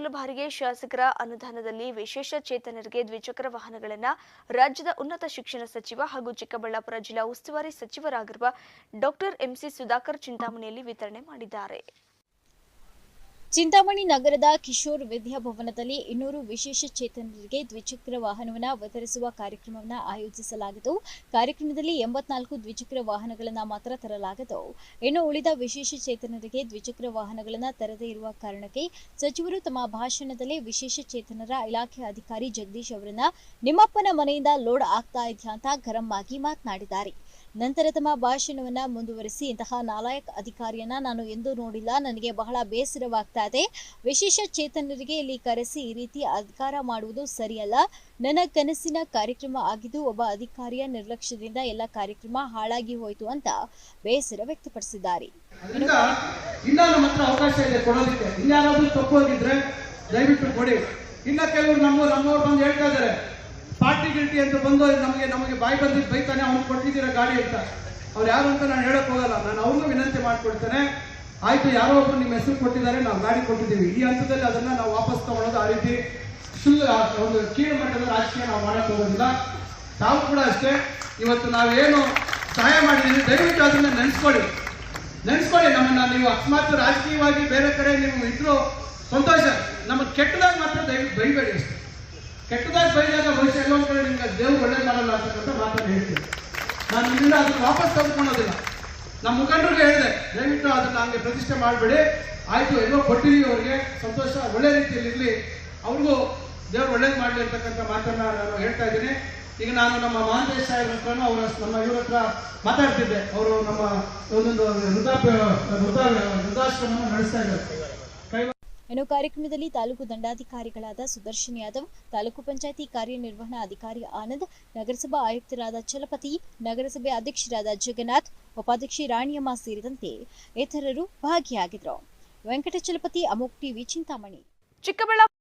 ಬಾರಿಗೆ ಶಾಸಕರ ಅನುದಾನದಲ್ಲಿ ವಿಶೇಷ ಚೇತನರಿಗೆ ದ್ವಿಚಕ್ರ ವಾಹನಗಳನ್ನು ರಾಜ್ಯದ ಉನ್ನತ ಶಿಕ್ಷಣ ಸಚಿವ ಹಾಗೂ ಚಿಕ್ಕಬಳ್ಳಾಪುರ ಜಿಲ್ಲಾ ಉಸ್ತುವಾರಿ ಸಚಿವರಾಗಿರುವ ಡಾಕ್ಟರ್ ಎಂಸಿ ಸುಧಾಕರ್ ಚಿಂತಾಮಣಿಯಲ್ಲಿ ವಿತರಣೆ ಮಾಡಿದ್ದಾರೆ. ಚಿಂತಾಮಣಿ ನಗರದ ಕಿಶೋರ್ ವಿದ್ಯಾಭವನದಲ್ಲಿ ಇನ್ನೂರು ವಿಶೇಷ ಚೇತನರಿಗೆ ದ್ವಿಚಕ್ರ ವಾಹನವನ್ನು ವಿತರಿಸುವ ಕಾರ್ಯಕ್ರಮವನ್ನು ಆಯೋಜಿಸಲಾಗಿತ್ತು ಕಾರ್ಯಕ್ರಮದಲ್ಲಿ ಎಂಬತ್ನಾಲ್ಕು ದ್ವಿಚಕ್ರ ವಾಹನಗಳನ್ನು ಮಾತ್ರ ತರಲಾಗದು ಇನ್ನು ಉಳಿದ ವಿಶೇಷ ಚೇತನರಿಗೆ ದ್ವಿಚಕ್ರ ವಾಹನಗಳನ್ನು ತರದೇ ಇರುವ ಕಾರಣಕ್ಕೆ ಸಚಿವರು ತಮ್ಮ ಭಾಷಣದಲ್ಲಿ ವಿಶೇಷ ಚೇತನರ ಇಲಾಖೆ ಅಧಿಕಾರಿ ಜಗದೀಶ್ ಅವರನ್ನು, ನಿಮ್ಮಪ್ಪನ ಮನೆಯಿಂದ ಲೋಡ್ ಆಗ್ತಾ ಇದೆಯಾ ಅಂತ ಗರಂ ಆಗಿ ಮಾತನಾಡಿದ್ದಾರೆ. ನಂತರ ತಮ್ಮ ಭಾಷಣವನ್ನ ಮುಂದುವರಿಸಿ ಇಂತಹ ನಾಲಾಯಕ್ ಅಧಿಕಾರಿಯನ್ನ ನಾನು ಎಂದೂ ನೋಡಿಲ್ಲ. ನನಗೆ ಬಹಳ ಬೇಸರವಾಗ್ತಾ ಇದೆ. ವಿಶೇಷ ಚೇತನರಿಗೆ ಇಲ್ಲಿ ಕರೆಸಿ ಈ ರೀತಿ ಅಧಿಕಾರ ಮಾಡುವುದು ಸರಿಯಲ್ಲ. ನನ್ನ ಕನಸಿನ ಕಾರ್ಯಕ್ರಮ ಆಗಿದ್ದು ಒಬ್ಬ ಅಧಿಕಾರಿಯ ನಿರ್ಲಕ್ಷ್ಯದಿಂದ ಎಲ್ಲ ಕಾರ್ಯಕ್ರಮ ಹಾಳಾಗಿ ಹೋಯಿತು ಅಂತ ಬೇಸರ ವ್ಯಕ್ತಪಡಿಸಿದ್ದಾರೆ. ದಯವಿಟ್ಟು ಕೊಡಿ. ಇನ್ನ ಕೆಲವರು ಬಂದು ಹೇಳ್ತಾ ಇದಾರೆ ಪಾರ್ಟಿ ಗಿಲ್ಟಿ ಅಂತ ಬಂದು ನಮಗೆ ನಮಗೆ ಬಾಯಿ ಬಂದಿದ್ದು ಬೈತಾನೆ, ಅವ್ನು ಕೊಟ್ಟಿದ್ದೀರ ಗಾಡಿ ಅಂತ. ಅವ್ರು ಯಾರು ಅಂತ ನಾನು ಹೇಳಕ್ ಹೋಗಲ್ಲ. ನಾನು ಅವ್ರಿಗೂ ವಿನಂತಿ ಮಾಡ್ಕೊಡ್ತೇನೆ ಆಯ್ತು, ಯಾರೋ ಒಬ್ರು ನಿಮ್ಮ ಹೆಸರು ಕೊಟ್ಟಿದ್ದಾರೆ, ನಾವು ಗಾಡಿ ಕೊಟ್ಟಿದ್ದೀವಿ. ಈ ಹಂತದಲ್ಲಿ ಅದನ್ನ ನಾವು ವಾಪಸ್ ತಗೊಳ್ಳೋದು ಆ ರೀತಿ ಶುಲ್ಕ ಒಂದು ಕೀಳು ಮಟ್ಟದ ರಾಜಕೀಯ ನಾವು ಮಾಡಕ್ ಹೋಗೋದಿಲ್ಲ. ತಾವು ಕೂಡ ಅಷ್ಟೇ. ಇವತ್ತು ನಾವೇನು ಸಹಾಯ ಮಾಡಿದ್ದೀವಿ ದಯವಿಟ್ಟು ಅದನ್ನ ನೆನೆಸ್ಕೊಳ್ಳಿ. ನೆನೆಸ್ಕೊಳ್ಳಿ ನಮ್ಮನ್ನ. ನೀವು ಅಕಸ್ಮಾತ್ ರಾಜಕೀಯವಾಗಿ ಬೇರೆ ಕಡೆ ನೀವು ಇದ್ರು ಸಂತೋಷ. ನಮ್ಮ ಕೆಟ್ಟದಾಗ ಮಾತ್ರ ದಯವಿಟ್ಟು ಬೈಬೇಡಿ ಅಷ್ಟೇ. ಕೆಟ್ಟದಾಗ ಬೈದಾಗ ಬಹುಶಃ ಎಲ್ಲೋ ಕಡೆ ನಿಮ್ಗೆ ದೇವ್ರು ಒಳ್ಳೆ ಮಾಡಲ್ಲ ಅಂತಕ್ಕಂಥ ಮಾತನ್ನು ಹೇಳ್ತೀನಿ. ನಾನು ನಿಮ್ಮಿಂದ ಅದನ್ನು ವಾಪಸ್ ತೆಗೆದುಕೊಳ್ಳೋದಿಲ್ಲ ನಮ್ಮ ಮುಖಂಡರಿಗೆ ಹೇಳಿದೆ, ದಯವಿಟ್ಟು ಅದನ್ನ ಹಂಗೆ ಪ್ರತಿಷ್ಠೆ ಮಾಡಬೇಡಿ. ಆಯ್ತು, ಎಲ್ಲೋ ಕೊಟ್ಟಿದ್ದೀವಿ ಅವ್ರಿಗೆ ಸಂತೋಷ, ಒಳ್ಳೆ ರೀತಿಯಲ್ಲಿ ಇರಲಿ. ಅವ್ರಿಗೂ ದೇವ್ರು ಒಳ್ಳೇದು ಮಾಡಲಿ ಅಂತಕ್ಕಂಥ ಮಾತನ್ನ ನಾನು ಹೇಳ್ತಾ ಇದ್ದೀನಿ. ಈಗ ನಾನು ನಮ್ಮ ಮಹಾಂತೇಶ್ ಸಾಹೇಬ್ರ ಅವರ ನಮ್ಮ ಇವ್ರ ಹತ್ರ ಮಾತಾಡ್ತಿದ್ದೆ. ಅವರು ನಮ್ಮ ಒಂದೊಂದು ವೃದ್ಧಾಪ್ಯ ವೃದ್ಧಾ ವೃದ್ಧಾಶ್ರಮವನ್ನು ನಡೆಸ್ತಾ ಇದ್ದಾರೆ. ಇನ್ನು ಕಾರ್ಯಕ್ರಮದಲ್ಲಿ ತಾಲೂಕು ದಂಡಾಧಿಕಾರಿಗಳಾದ ಸುದರ್ಶನ್ ಯಾದವ್, ತಾಲೂಕು ಪಂಚಾಯಿತಿ ಕಾರ್ಯನಿರ್ವಹಣಾ ಅಧಿಕಾರಿ ಆನಂದ್, ನಗರಸಭಾ ಆಯುಕ್ತರಾದ ಚಲಪತಿ, ನಗರಸಭೆ ಅಧ್ಯಕ್ಷರಾದ ಜಗನ್ನಾಥ್, ಉಪಾಧ್ಯಕ್ಷೆ ರಾಣಿಯಮ್ಮ ಸೇರಿದಂತೆ ಇತರರು ಭಾಗಿಯಾಗಿದ್ದರು. ವೆಂಕಟಚಲಪತಿ ಅಮೋಕ್ ಟಿವಿ, ಚಿಂತಾಮಣಿ. ಚಿಕ್ಕಬಳ್ಳಾಪುರ